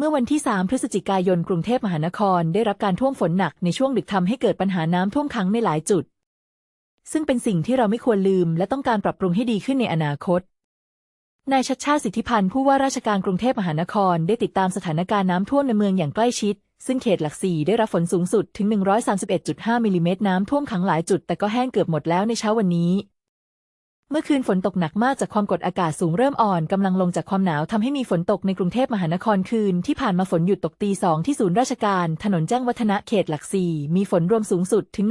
เมื่อวันที่ 3 พฤศจิกายนกรุงเทพมหานครได้รับการท่วมฝนหนักในช่วงดึกทำให้เกิดปัญหาน้ำท่วมขังในหลายจุด ซึ่งเป็นสิ่งที่เราไม่ควรลืมและต้องการปรับปรุงให้ดีขึ้นในอนาคต นายชัดชาติสิทธิพันธ์ผู้ว่าราชการกรุงเทพมหานครได้ติดตามสถานการณ์น้ำท่วมในเมืองอย่างใกล้ชิด ซึ่งเขตหลักสี่ได้รับฝนสูงสุดถึง 131.5มิลลิเมตรน้ำท่วมขังหลายจุดแต่ก็แห้งเกือบหมดแล้วในเช้าวันนี้ เมื่อคืนฝนตกหนักมากจากความกดอากาศสูงเริ่มอ่อนกำลังลงจากความหนาวทำให้มีฝนตกในกรุงเทพมหานครคืน ที่ผ่านมาฝนหยุดตกตีสองที่ศูนย์ราชการ ถนนแจ้งวัฒนะเขตหลักสี่มีฝนรวมสูงสุดถึง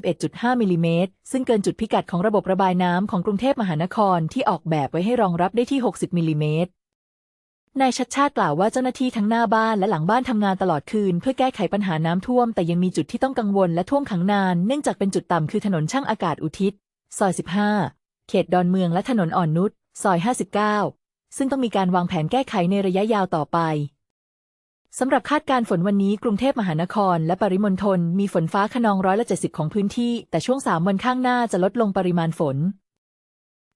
131.5 มิลลิเมตร ซึ่งเกินจุดพิกัดของระบบระบายน้ำของกรุงเทพมหานครที่ออกแบบไว้ให้รองรับได้ที่ 60 มิลลิเมตรนายชัดชาติกล่าวว่าเจ้าหน้าที่ทั้งหน้าบ้านและหลังบ้านทำงานตลอดคืน เพื่อแก้ไขปัญหาน้ำท่วม แต่ยังมีจุดที่ต้องกังวลและท่วมขังนาน เนื่องจากเป็นจุดต่ำคือถนนช่างอากาศอุทิศซอย 15 เขตดอนเมืองและถนนอ่อนนุชซอย 59 ซึ่งต้องมีการวางแผนแก้ไขในระยะยาวต่อไปสำหรับคาดการฝนวันนี้กรุงเทพมหานคร และปริมณฑลมีฝนฟ้าขนองร้อยละ70ของพื้นที่ แต่ช่วง3วันข้างหน้าจะลดลงปริมาณฝน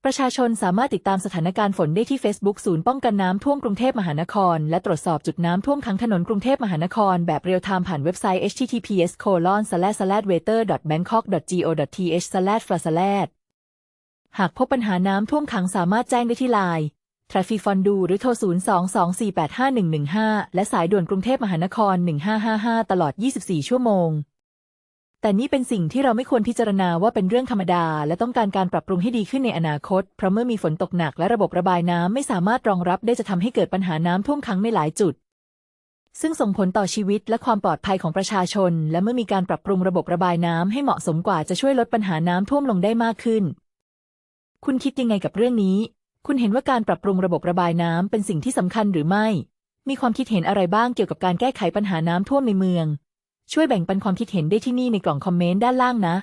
ประชาชนสามารถติดตามสถานการณ์ฝนได้ที่ Facebook ศูนย์ป้องกันน้ำท่วมกรุงเทพมหานคร และตรวจสอบจุดน้ำท่วมขังถนนกรุงเทพมหานคร แบบเรียลไทม์ผ่านเว็บไซต์ https://weather.bangkok.go.th/fla/ หากพบปัญหาน้ำท่วมขังสามารถแจ้งได้ที่ไลน์ t r a f f i f o n d u หรือโทร 022485115 และสายด่วนกรุงเทพมหานคร 1555 ตลอด 24 ชั่วโมง แต่นี่เป็นสิ่งที่เราไม่ควรพิจารณาว่าเป็นเรื่องธรรมดา และต้องการการปรับปรุงให้ดีขึ้นในอนาคต เพราะเมื่อมีฝนตกหนักและระบบระบายน้ำไม่สามารถรองรับได้จะทำให้เกิดปัญหาน้ำท่วมขังในหลายจุด ซึ่งส่งผลต่อชีวิตและความปลอดภัยของประชาชน และเมื่อมีการปรับปรุงระบบระบายน้ำให้เหมาะสมกว่าจะช่วยลดปัญหาน้ำท่วมลงได้มากขึ้น คุณคิดยังไงกับเรื่องนี้ คุณเห็นว่าการปรับปรุงระบบระบายน้ำเป็นสิ่งที่สำคัญหรือไม่ มีความคิดเห็นอะไรบ้างเกี่ยวกับการแก้ไขปัญหาน้ำท่วมในเมือง ช่วยแบ่งปันความคิดเห็นได้ที่นี่ในกล่องคอมเมนต์ด้านล่างนะ